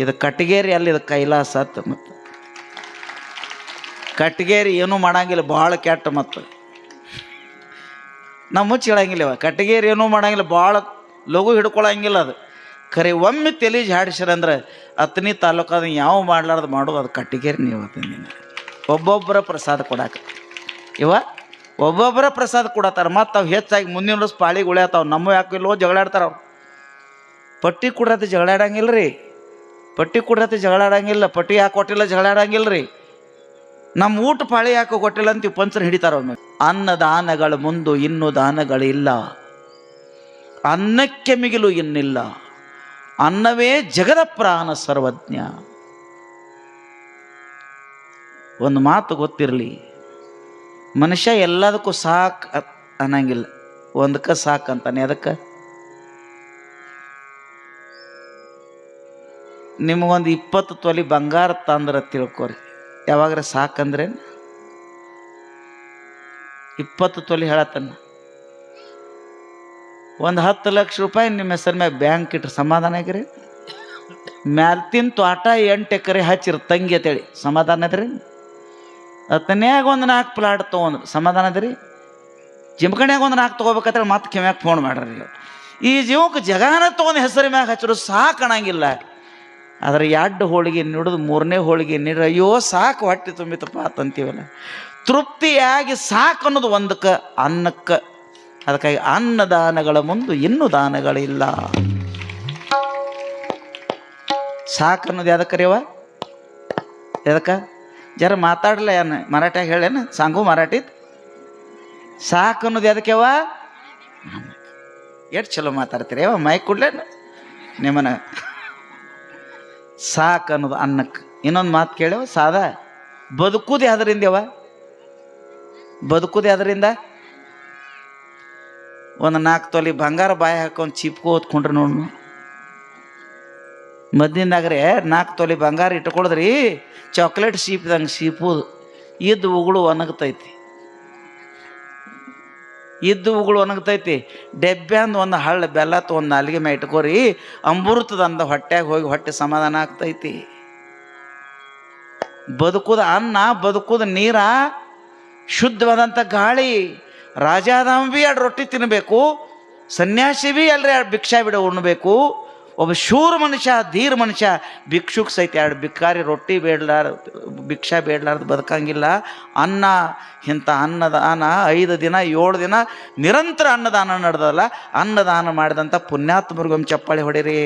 ಇದು ಕಟ್ಟಿಗೇರಿ ಅಲ್ಲಿ ಇದು ಕೈಲಾಸ ಅತ್ತ ಮತ್ತು ಕಟ್ಟಿಗೇರಿ ಏನೂ ಮಾಡಂಗಿಲ್ಲ ಭಾಳ ಕೆಟ್ಟ ಮತ್ತು ನಾವು ಮುಚ್ಚಿ ಹೇಳಂಗಿಲ್ಲ ಇವ, ಕಟ್ಟಿಗೇರಿ ಏನೂ ಮಾಡಂಗಿಲ್ಲ ಭಾಳ ಲಘು ಹಿಡ್ಕೊಳಂಗಿಲ್ಲ ಅದು. ಖರೆ ಒಮ್ಮೆ ತಲೆ ಜಾಡಿಸಿರಂದ್ರೆ ಅತ್ತನಿ ತಾಲೂಕಾದ ಯಾವ ಮಾಡ್ಲಾರ್ದು ಮಾಡೋದು, ಅದು ಕಟ್ಟಿಗೇರಿ ನೀವು ನೀನು ಒಬ್ಬೊಬ್ಬರ ಪ್ರಸಾದ ಕೊಡಾಕ. ಇವ ಒಬ್ಬೊಬ್ಬರ ಪ್ರಸಾದ ಕೊಡತ್ತಾರ ಮತ್ತು ಅವು ಹೆಚ್ಚಾಗಿ ಮುಂದಿನ ವರ್ಷ ಪಾಳಿಗೆ ಉಳಿಯತ್ತಾವ ನಮ್ಮ ಯಾಕೆ ಇಲ್ಲೋ ಜಗಳಾಡ್ತಾರ ಅವ್ರು. ಪಟ್ಟಿ ಕೊಡತ್ತೆ ಜಗಳಾಡಂಗಿಲ್ಲ ರೀ ಪಟ್ಟಿ ಕೊಡತ್ತೆ ಜಗಳ ಆಡಂಗಿಲ್ಲ, ಪಟ್ಟಿ ಯಾಕೆ ಕೊಟ್ಟಿಲ್ಲ ಜಗಳಾಡಂಗಿಲ್ಲ ರೀ ನಮ್ಮ ಊಟ ಪಾಳಿ ಯಾಕೆ ಕೊಟ್ಟಿಲ್ಲ ಅಂತ ಪಂಚರ್ ಹಿಡಿತಾರ ಒಮ್ಮೆ. ಅನ್ನ ಮುಂದು, ಇನ್ನು ದಾನಗಳಿಲ್ಲ ಅನ್ನಕ್ಕೆ ಮಿಗಿಲು ಇನ್ನಿಲ್ಲ. ಅನ್ನವೇ ಜಗದ ಪ್ರಾಣ ಸರ್ವಜ್ಞ. ಒಂದು ಮಾತು ಗೊತ್ತಿರಲಿ. ಮನುಷ್ಯ ಎಲ್ಲದಕ್ಕೂ ಸಾಕು ಅನ್ನಂಗಿಲ್ಲ. ಒಂದಕ್ಕೆ ಸಾಕು ಅಂತಾನೆ. ಅದಕ್ಕೆ ನಿಮಗೊಂದು ಇಪ್ಪತ್ತು ತೊಲಿ ಬಂಗಾರ ತಂದ್ರೆ ತಿಳ್ಕೊರಿ. ಯಾವಾಗ್ರ ಸಾಕಂದ್ರೆ ಇಪ್ಪತ್ತು ತೊಲಿ ಹೇಳತ್ತನ್ನ. ಒಂದು ಹತ್ತು ಲಕ್ಷ ರೂಪಾಯಿ ನಿಮ್ಮ ಹೆಸರು ಮ್ಯಾಗ ಬ್ಯಾಂಕ್ ಇಟ್ರೆ ಸಮಾಧಾನ ಆಗಿರಿ? ಮ್ಯಾಲ್ತಿನ ತೋಟ ಎಂಟು ಎಕರೆ ಹಚ್ಚಿರ ತಂಗಿ ಅಂತೇಳಿ. ಸಮಾಧಾನ ಅದ್ರಿ? ಅತನ್ಯಾಗ ಒಂದು ನಾಲ್ಕು ಪ್ಲಾಟ್ ತೊಗೊಂಡ್ರು. ಸಮಾಧಾನ ಅದ್ರಿ? ಜಿಮ್ಕಣ್ಯಾಗ ಒಂದು ನಾಲ್ಕು ತೊಗೋಬೇಕಂತೇಳಿ ಮತ್ತೆ ಕಿವ್ಯಾಗ ಫೋನ್ ಮಾಡ್ರಿ ಈ ಜೀವಕ್ಕೆ ಜಗಾನ ತೊಗೊಂಡು ಹೆಸರು ಮ್ಯಾಗ ಹಚ್ಚಿರು ಸಾಕಣಂಗಿಲ್ಲ ಆದ್ರೆ ಎರಡು ಹೋಳಿಗೆ ನೀಡೋದು ಮೂರನೇ ಹೋಳಿಗೆ ನೀಡ್ರಿ ಅಯ್ಯೋ ಸಾಕು ಹೊಟ್ಟೆ ತುಂಬಿತಪ್ಪ ಅಂತೀವಲ್ಲ ತೃಪ್ತಿಯಾಗಿ ಸಾಕು ಅನ್ನೋದು ಒಂದಕ್ಕೆ ಅನ್ನಕ್ಕೆ. ಅದಕ್ಕಾಗಿ ಅನ್ನದಾನಗಳ ಮುಂದೆ ಇನ್ನೂ ದಾನಗಳಿಲ್ಲ. ಸಾಕು ಅನ್ನೋದು ಯಾವ್ದಕ್ಕೆ ರೀವ ಎದಕ್ಕೆ ಜರ ಮಾತಾಡಲ್ಲ ಏನು? ಮರಾಠಿಯಾಗ ಹೇಳೇನು ಸಾಂಗು ಮರಾಠಿ ಸಾಕು ಅನ್ನೋದು ಯಾವ್ದಕ್ಕೆವ ಎಷ್ಟು ಚಲೋ ಮಾತಾಡ್ತೀರಿ ಯಾವ ಮೈಕ್ ಕೊಡ್ಲೇನು? ನಿಮ್ಮನ್ನ ಸಾಕು ಅನ್ನೋದು ಅನ್ನಕ್ಕೆ. ಇನ್ನೊಂದು ಮಾತು ಕೇಳ್ಯವ ಸಾದಾ? ಬದುಕುದು ಯಾವ ಬದುಕುದು ಯಾವ್ದರಿಂದ ಒಂದು ನಾಲ್ಕು ತೊಲಿ ಬಂಗಾರ ಬಾಯಿ ಹಾಕೊಂಡು ಚಿಪ್ಕೋ ಓದ್ಕೊಂಡ್ರೆ ನೋಡು ಮದ್ದಿಂದಾಗ್ರೆ ನಾಲ್ಕು ತೊಲಿ ಬಂಗಾರ ಇಟ್ಕೊಳದ್ರಿ ಚಾಕ್ಲೇಟ್ ಸೀಪ್ದಂಗೆ ಸೀಪುದು ಇದ್ದು ಉಗುಳು ಒಣಗ್ತೈತಿ. ಇದ್ದು ಉಗುಳು ಒಣಗ್ತೈತಿ. ಡೆಬ್ಬೆ ಒಂದು ಹಳ್ಳ, ಬೆಲ್ಲ ಒಂದು ನಾಲಿಗೆ ಮೇ ಇಟ್ಕೋರಿ ಅಮೃತದ ಅಂದ ಹೊಟ್ಯಾಗ ಹೋಗಿ ಹೊಟ್ಟೆ ಸಮಾಧಾನ ಆಗ್ತೈತಿ. ಬದುಕುದ ಅನ್ನ, ಬದುಕುದ ನೀರ ಶುದ್ಧವಾದಂಥ ಗಾಳಿ. ರಾಜಾದಾಮ ಎರಡು ರೊಟ್ಟಿ ತಿನ್ನಬೇಕು ಸನ್ಯಾಸಿ ಎಲ್ಲರೇ ಎರಡು ಭಿಕ್ಷಾ ಬಿಡ ಉಣ್ಬೇಕು. ಒಬ್ಬ ಶೂರ ಮನುಷ್ಯ, ಧೀರ್ ಮನುಷ್ಯ, ಭಿಕ್ಷುಕ್ ಸಹಿತ ಎರಡು ಬಿಕ್ಕಾರಿ ರೊಟ್ಟಿ ಬೇಡ್ಲಾರ, ಭಿಕ್ಷಾ ಬೇಡ್ಲಾರ್ದು ಬದುಕಂಗಿಲ್ಲ. ಅನ್ನ, ಇಂಥ ಅನ್ನದಾನ ಐದು ದಿನ, ಏಳು ದಿನ ನಿರಂತರ ಅನ್ನದಾನ ನಡೆದಲ್ಲ ಅನ್ನದಾನ ಮಾಡಿದಂಥ ಪುಣ್ಯಾತ್ಮರಿಗೊಮ್ಮೆ ಚಪ್ಪಾಳೆ ಹೊಡಿರಿ.